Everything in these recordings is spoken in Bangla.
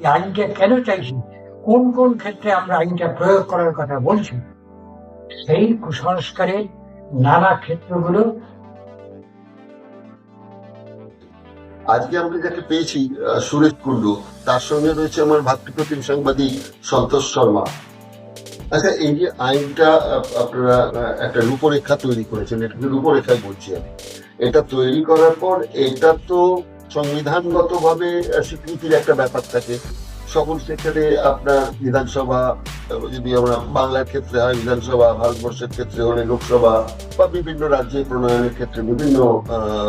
এই আইনটা কেন চাইছি? কোন কোন ক্ষেত্রে আমরা আইনটা প্রয়োগ করার কথা বলছি? সেই কুসংস্কারের নানা ক্ষেত্রগুলো আজকে আমরা যাকে পেয়েছি সুরেশ কুন্ডু তার সঙ্গে রয়েছে আমার ভাতৃপ্রতিম সাংবাদিক সন্তোষ শর্মা। আচ্ছা এই যে আইনটা আপনারা একটা রূপরেখা তৈরি করেছেন, এটাকে রূপরেখায় বলছি আমি। এটা তৈরি করার পর এটা তো সংবিধানগত ভাবে স্বীকৃতির একটা ব্যাপার থাকে। সকল ক্ষেত্রে আপনার বিধানসভা, যদি আমরা বাংলার ক্ষেত্রে হয়, বিধানসভা, ভারতবর্ষের ক্ষেত্রে হলে লোকসভা, বা বিভিন্ন রাজ্যে প্রণয়নের ক্ষেত্রে বিভিন্ন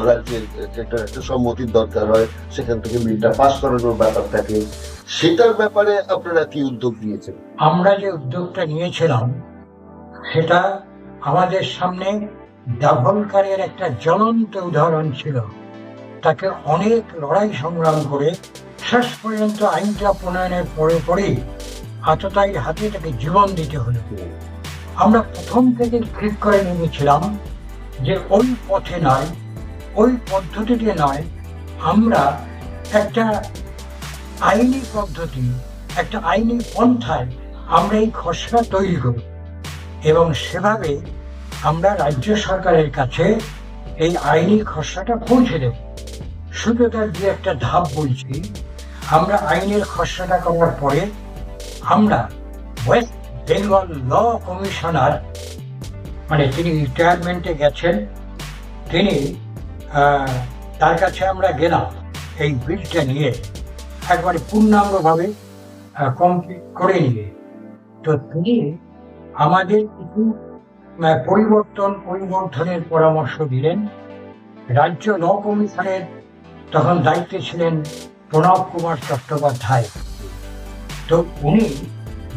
রাজ্যের একটা একটা সম্মতির দরকার হয়, সেখান থেকে বিলটা পাস করানোর ব্যাপার থাকে। সেটার ব্যাপারে আপনারা কি উদ্যোগ নিয়েছেন? আমরা যে উদ্যোগটা নিয়েছিলাম, সেটা আমাদের সামনে ডাভলকারের একটা জ্বলন্ত উদাহরণ ছিল। তাকে অনেক লড়াই সংগ্রাম করে শেষ পর্যন্ত আইনটা প্রণয়নের পরে পরেই আততায়ীর হাতে তাকে জীবন দিতে হলো। আমরা প্রথম থেকে ঠিক করে নিয়েছিলাম যে ওই পথে নয়, ওই পদ্ধতিতে নয়, আমরা একটা আইনি পদ্ধতি, একটা আইনি পন্থায় আমরা এই খসড়া তৈরি করি এবং সেভাবে আমরা রাজ্য সরকারের কাছে এই আইনি খসড়াটা পৌঁছে দেব। শুধু দু একটা ধাপ বলছি, আমরা আইনের খসড়াটা করার পরে আমরা ওয়েস্ট বেঙ্গল ল কমিশনার মানে তিনি রিটায়ারমেন্টে গেছেন, তিনি তার কাছে আমরা গেলাম এই বিলটা নিয়ে একবারে পূর্ণাঙ্গভাবে কমপ্লিট করে নিয়ে। তো তিনি আমাদের কিছু পরিবর্তন, পরিবর্ধনের পরামর্শ দিলেন। রাজ্য ল কমিশনের তখন দায়িত্বে ছিলেন প্রণব কুমার চট্টোপাধ্যায়। তো উনি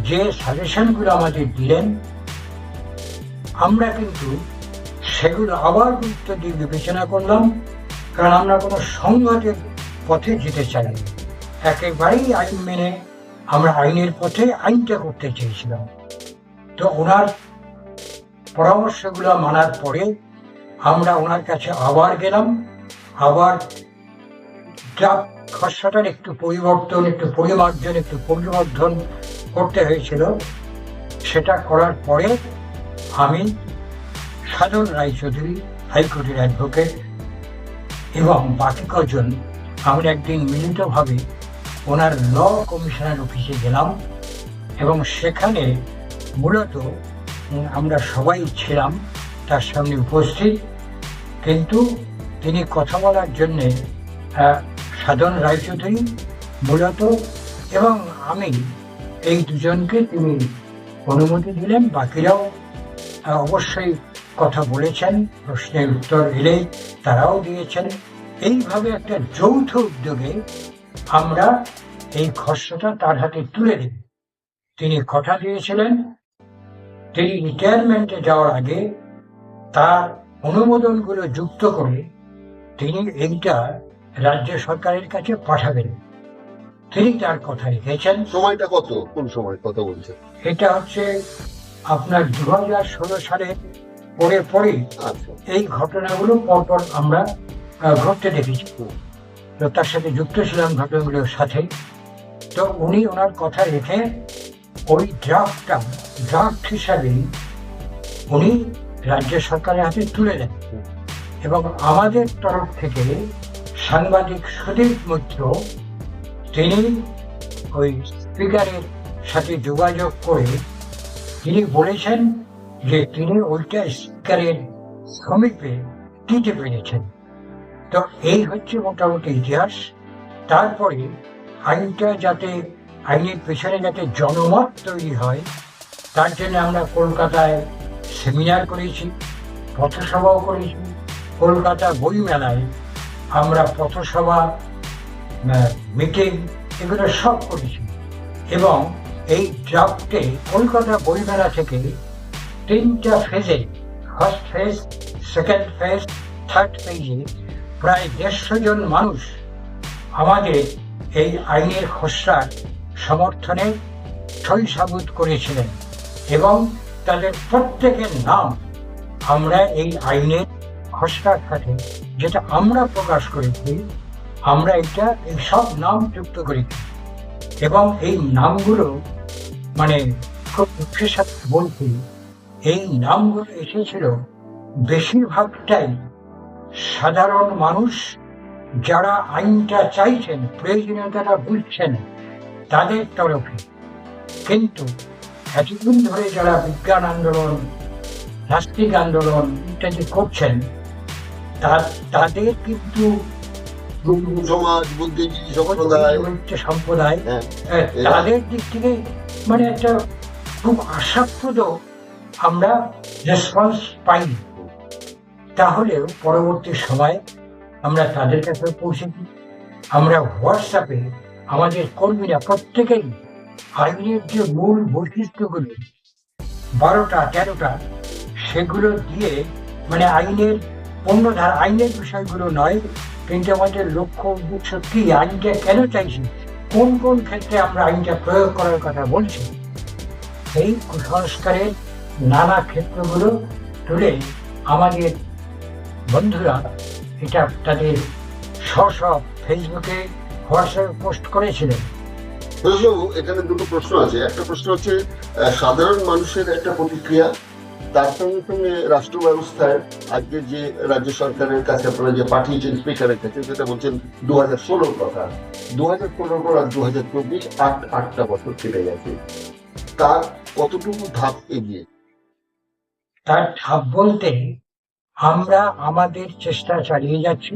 যে সাজেশনগুলো আমাদের দিলেন, আমরা কিন্তু সেগুলো আবার গুরুত্ব দিয়ে বিবেচনা করলাম, কারণ আমরা কোনো সংঘাতের পথে যেতে চাই একেবারেই আইন মেনে আমরা আইনের পথে আইনটা করতে চেয়েছিলাম। তো ওনার পরামর্শগুলো মানার পরে আমরা ওনার কাছে আবার গেলাম, আবার ড্রাফট খসড়াটার একটু পরিবর্তন, একটু পরিমার্জন, একটু পরিবর্ধন করতে হয়েছিল। সেটা করার পরে আমি সাধন রায়চৌধুরী, হাইকোর্টের অ্যাডভোকেট এবং বাকি কজন, আমরা একদিন মিলিতভাবে ওনার ল কমিশনার অফিসে গেলাম এবং সেখানে মূলত আমরা সবাই ছিলাম, তার সামনে উপস্থিত। কিন্তু তিনি কথা বলার জন্যে সাধন রায়চৌধুরী মূলত এবং আমি এই দুজনকে তিনি অনুমতি দিলেন। বাকিরাও অবশ্যই কথা বলেছেন, প্রশ্নের উত্তর এলে তারাও দিয়েছেন। এইভাবে একটা যৌথ উদ্যোগে আমরা এই খসড়াটা তার হাতে তুলে দিই। তিনি কথা দিয়েছিলেন, তিনি রিটায়ারমেন্টে যাওয়ার আগে তার অনুমোদনগুলো যুক্ত করে তিনি এইটা রাজ্য সরকারের কাছে পাঠাবেন। তিনি তার কথা রেখেছেন সময়টা কত? কোন সময়? কথা বলছেন এটা হচ্ছে আপনার দু হাজার ষোলো সালে পরে পরেই আচ্ছা। এই ঘটনাগুলো পরপর আমরা ঘটতে দেখেছি। তো তার সাথে যুক্ত ছিলাম ঘটনাগুলোর সাথে। তো উনি ওনার কথা রেখে ওই ড্রাফটটা ড্রাফট হিসাবেই উনি রাজ্য সরকারের হাতে তুলে দেন। এবং আমাদের তরফ থেকে সাংবাদিক সুদীপ মৈত্র, তিনি ওই স্পিকারের সাথে যোগাযোগ করে তিনি বলেছেন যে তিনি ওইটা স্পিকারের সমীপে দিতে পেরেছেন। তো এই হচ্ছে মোটামুটি ইতিহাস। তারপরে আইনটা যাতে, আইনের পেছনে যাতে জনমত তৈরি হয়, তার জন্য আমরা কলকাতায় সেমিনার করেছি, পথসভাও করেছি, কলকাতা বইমেলায় আমরা পথসভা মিটিং এগুলো সব করেছি। এবং এই ড্রাফটে কলকাতা বইমেলা থেকে তিনটা ফেজে first phase second phase third ফেজে প্রায় দেড়শো জন মানুষ আমাদের এই আইনের খসড়ার সমর্থনে সই সাবুত করেছিলেন এবং তাদের প্রত্যেকের নাম আমরা এই আইনের খসড়ার সাথে যেটা আমরা প্রকাশ করেছি, আমরা এটা এই সব নাম যুক্ত করেছি। এবং এই নামগুলো মানে খুব দুঃখের সাথে বলছি, এই নামগুলো এসেছিল বেশিরভাগটাই সাধারণ মানুষ যারা আইনটা চাইছেন, প্রয়োজনীয়তাটা বুঝছেন তাদের তরফে। কিন্তু এতদিন ধরে যারা বিজ্ঞান আন্দোলন নাস্তিক আন্দোলন ইত্যাদি করছেন তাদের কিন্তু সমাজ বুদ্ধিজীবী সম্প্রদায়। সম্প্রদায় হ্যাঁ তাদের দিক থেকে মানে একটা খুব আশাপ্রদ আমরা রেসপন্স পাইনি। তাহলেও পরবর্তী সময় আমরা তাদের কাছে পৌঁছেছি। আমরা হোয়াটসঅ্যাপে আমাদের কর্মীরা প্রত্যেকেই আইনের যে মূল বৈশিষ্ট্যগুলো বারোটা তেরোটা সেগুলো দিয়ে মানে আইনের অন্য ধারা আইনের বিষয়গুলো নয়, কিন্তু আমাদের লক্ষ্য উদ্দেশ্য কি? আইনটা কেন চাইছি? কোন কোন ক্ষেত্রে আমরা আইনটা প্রয়োগ করার কথা বলছি? সেই কুসংস্কারের নানা ক্ষেত্রগুলো তুলে আমাদের বন্ধুরা এটা তাদের স্ব স্ব ফেসবুকে হোয়াটসঅ্যাপে পোস্ট করেছিলেন এখানে দুটো প্রশ্ন আছে। একটা প্রশ্ন হচ্ছে সাধারণ মানুষের একটা প্রতিক্রিয়া তার সঙ্গে সঙ্গে রাষ্ট্র ব্যবস্থায় আজকে যে রাজ্য সরকারের কাছে আপনারা যে পাঠিয়েছেন, স্পিকারের কাছে, সেটা বলছেন দু হাজার ষোলোর কথা। দু হাজার ষোলোর পর আর দু হাজার চব্বিশ আট, আটটা বছর কেটে গেছে। তার কতটুকু ধাপ এগিয়ে? তার ধাপ বলতে আমরা আমাদের চেষ্টা চালিয়ে যাচ্ছি।